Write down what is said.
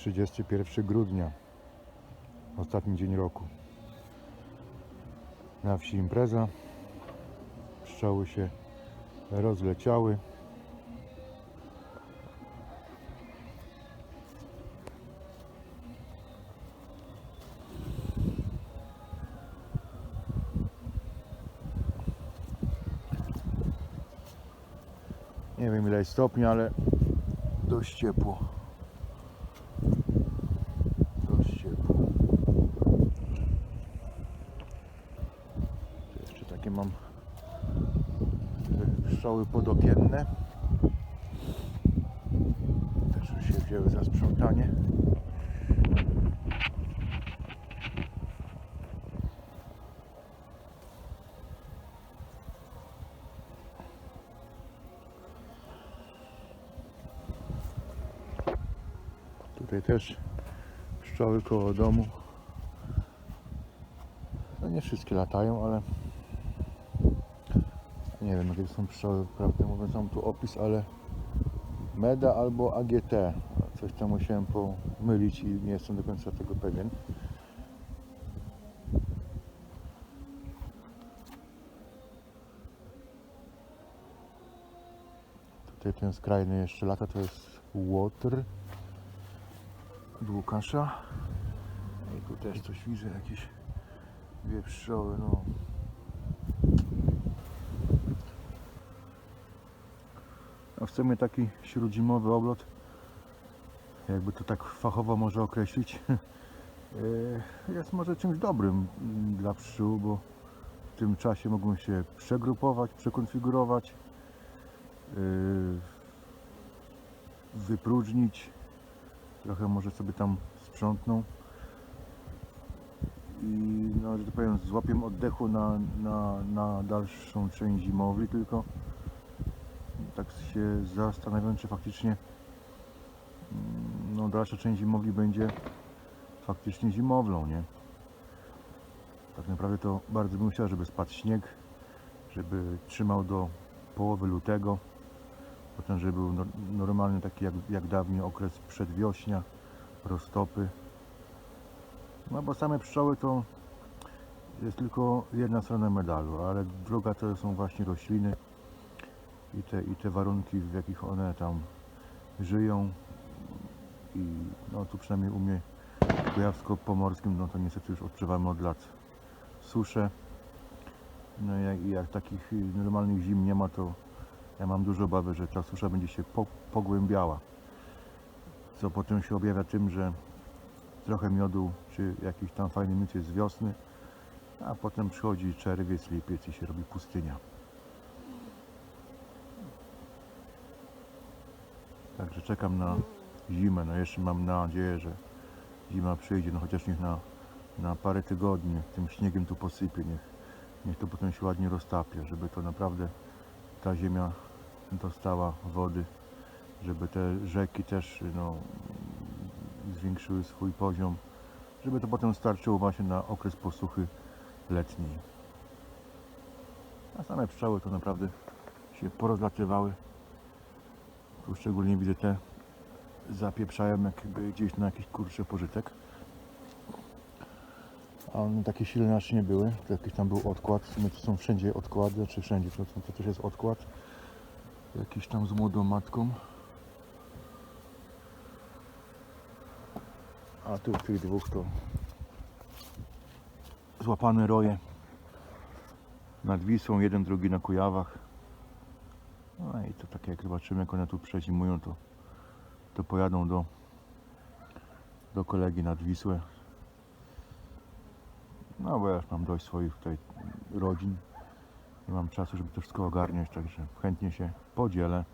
31 grudnia, ostatni dzień roku. Na wsi impreza. Pszczoły się rozleciały. Nie wiem ile jest stopni, ale dość ciepło. Dość ciepło. Tu jeszcze takie mam pszczoły podokienne. Też się wzięły za sprzątanie. Tutaj też pszczoły koło domu. No nie wszystkie latają, ale nie wiem jakie są pszczoły, prawdę mówiąc mam tu opis, ale Meda albo AGT. Coś tam musiałem pomylić i nie jestem do końca tego pewien. Tutaj ten skrajny jeszcze lata to jest Water od Łukasza. I tu też coś widzę, jakieś dwie pszczoły, no. A sumie taki śródzimowy oblot, jakby to tak fachowo może określić, e, jest może czymś dobrym dla pszczół, bo w tym czasie mogą się przegrupować, przekonfigurować, e, wypróżnić, trochę może sobie tam sprzątną. I no, że tak powiem złapię oddechu na, na, na dalszą część zimowi tylko tak się zastanawiam czy faktycznie mm, no, dalsza część zimowi będzie faktycznie zimowlą, nie? Tak naprawdę to bardzo bym chciał, żeby spadł śnieg, żeby trzymał do połowy lutego, potem żeby był nor- normalny taki jak, jak dawniej okres przedwiośnia, roztopy. No bo same pszczoły to jest tylko jedna strona medalu, ale druga to są właśnie rośliny i te, i te warunki, w jakich one tam żyją. I no tu przynajmniej u mnie w Kujawsko-Pomorskim, no to niestety już odczuwamy od lat suszę. No i jak, jak takich normalnych zim nie ma, to ja mam dużo obawy, że ta susza będzie się po, pogłębiała. Co potem się objawia tym, że trochę miodu czy jakiś tam fajny miód jest z wiosny, a potem przychodzi czerwiec, lipiec i się robi pustynia. Także czekam na zimę. No jeszcze mam nadzieję, że zima przyjdzie, no chociaż niech na, na parę tygodni tym śniegiem tu posypie, niech, niech to potem się ładnie roztapia, żeby to naprawdę ta ziemia dostała wody, żeby te rzeki też no, zwiększyły swój poziom, żeby to potem starczyło właśnie na okres posuchy letniej. A same pszczoły to naprawdę się porozlatywały. Tu szczególnie widzę te zapieprzają jakby gdzieś na jakiś kurczy pożytek. A one takie silne aż nie były. To jakiś tam był odkład. W sumie to są wszędzie odkłady, czy wszędzie to, to, to też jest odkład. Jakiś tam z młodą matką. A tu tych dwóch to złapane roje nad Wisłą, jeden drugi na Kujawach. No i to tak jak zobaczymy jak one tu przezimują to, to pojadą do, do kolegi nad Wisłę. No bo ja już mam dość swoich tutaj rodzin. Nie mam czasu, żeby to wszystko ogarniać, także chętnie się podzielę.